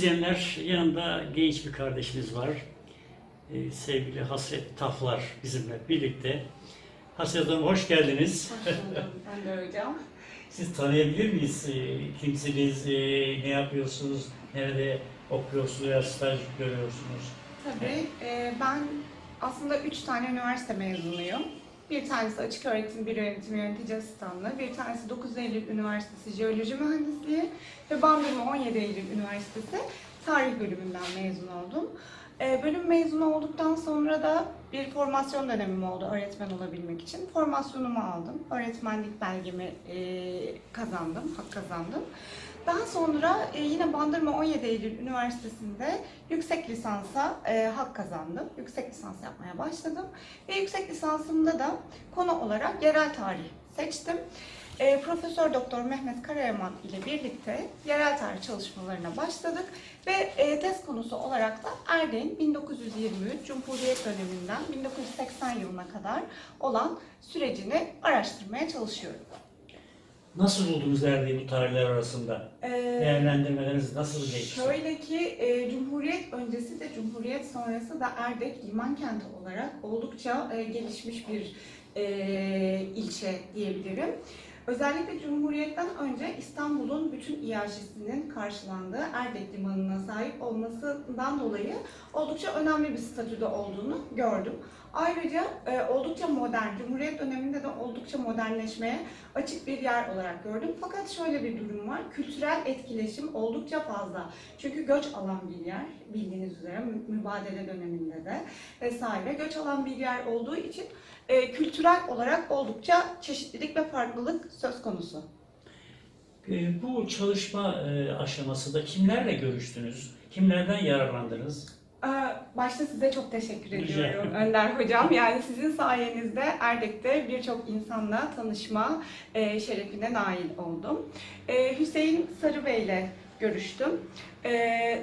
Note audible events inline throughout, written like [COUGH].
izleyenler, yanımda genç bir kardeşimiz var. Ee, sevgili Hasret Taflar bizimle birlikte. Hasret Hanım hoş geldiniz. Hoş buldum. Ben de hocam. Siz tanıyabilir miyiz? Ee, kimsiniz, ee, ne yapıyorsunuz, nerede okuyorsunuz veya staj görüyorsunuz? Tabii e, ben aslında üç tane üniversite mezunuyum. Bir tanesi açık öğretim bir yönetim yönetici asistanlığı, bir tanesi 9 Eylül Üniversitesi Jeoloji Mühendisliği ve Bandırma 17 Eylül Üniversitesi Tarih bölümünden mezun oldum. E, bölüm mezunu olduktan sonra da bir formasyon dönemim oldu öğretmen olabilmek için. Formasyonumu aldım. Öğretmenlik belgemi e, kazandım, hak kazandım. Daha sonra e, yine Bandırma 17 Eylül Üniversitesi'nde yüksek lisansa e, hak kazandım. Yüksek lisans yapmaya başladım. Ve yüksek lisansımda da konu olarak yerel tarih seçtim. E, Profesör Doktor Mehmet Karayaman ile birlikte yerel tarih çalışmalarına başladık ve e, tez konusu olarak da Erdeğin 1923 Cumhuriyet döneminden 1980 yılına kadar olan sürecini araştırmaya çalışıyorum. Nasıl buldunuz derdi bu tarihler arasında? E, Değerlendirmeleriniz nasıl geçti? Şöyle ki e, Cumhuriyet öncesi de Cumhuriyet sonrası da Erdek liman kenti olarak oldukça e, gelişmiş bir e, ilçe diyebilirim. Özellikle Cumhuriyet'ten önce İstanbul'un bütün iaşesinin karşılandığı Erdek Limanı'na sahip olmasından dolayı oldukça önemli bir statüde olduğunu gördüm. Ayrıca e, oldukça modern, Cumhuriyet döneminde de oldukça modernleşmeye açık bir yer olarak gördüm. Fakat şöyle bir durum var, kültürel etkileşim oldukça fazla. Çünkü göç alan bir yer, bildiğiniz üzere mü- mübadele döneminde de vesaire göç alan bir yer olduğu için e, kültürel olarak oldukça çeşitlilik ve farklılık söz konusu. Ee, Bu çalışma e, aşamasında kimlerle görüştünüz? Kimlerden yararlandınız? Ee, Başta size çok teşekkür ediyorum. Önder Hocam. Yani sizin sayenizde Erdek'te birçok insanla tanışma e, şerefine nail oldum. E, Hüseyin Sarıbey ile görüştüm. E,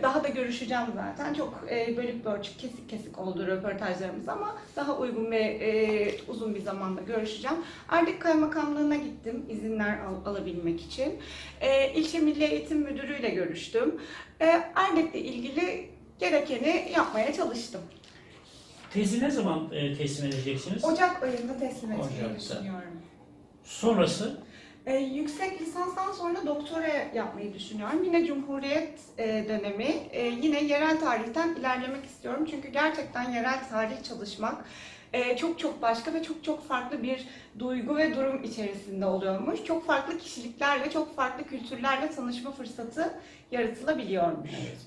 Daha da görüşeceğim zaten. Çok bölük bölçük, kesik kesik oldu röportajlarımız ama daha uygun ve uzun bir zamanda görüşeceğim. Erdek Kaymakamlığı'na gittim izinler al- alabilmek için. İlçe Milli Eğitim Müdürü ile görüştüm. Erdek'le ilgili gerekeni yapmaya çalıştım. Tezi ne zaman e, teslim edeceksiniz? Ocak ayında teslim etmeyi Ocak'ta. düşünüyorum. Sonrası? Ee, yüksek lisanstan sonra doktora yapmayı düşünüyorum. Yine Cumhuriyet e, dönemi, e, yine yerel tarihten ilerlemek istiyorum. Çünkü gerçekten yerel tarih çalışmak e, çok çok başka ve çok çok farklı bir duygu ve durum içerisinde oluyormuş. Çok farklı kişiliklerle, çok farklı kültürlerle tanışma fırsatı yaratılabiliyormuş. Evet.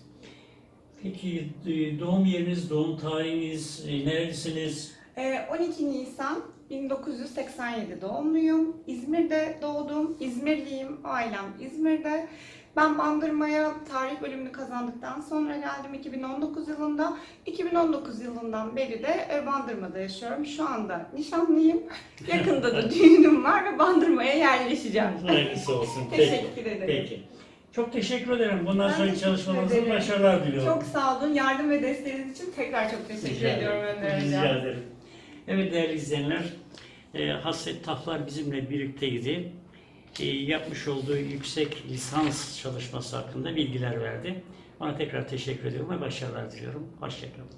Peki e, doğum yeriniz, doğum tarihiniz, e, nerelisiniz? Ee, 12 Nisan 1987 doğumluyum. İzmir'de doğdum. İzmirliyim. Ailem İzmir'de. Ben Bandırma'ya tarih bölümünü kazandıktan sonra geldim 2019 yılında. 2019 yılından beri de e, Bandırma'da yaşıyorum. Şu anda nişanlıyım. [LAUGHS] Yakında da düğünüm var ve Bandırma'ya yerleşeceğim. Hayırlısı olsun. [LAUGHS] Peki. Teşekkür ederim. Peki. Çok teşekkür ederim. Bundan Ben sonraki başarılar diliyorum. Çok sağ olun. Yardım ve desteğiniz için tekrar çok teşekkür Rica ediyorum. Önder Rica Hocam. ederim. Evet değerli izleyenler, e, Hasret Taflar bizimle birlikteydi. E, yapmış olduğu yüksek lisans çalışması hakkında bilgiler verdi. Ona tekrar teşekkür ediyorum ve başarılar diliyorum. Hoşçakalın.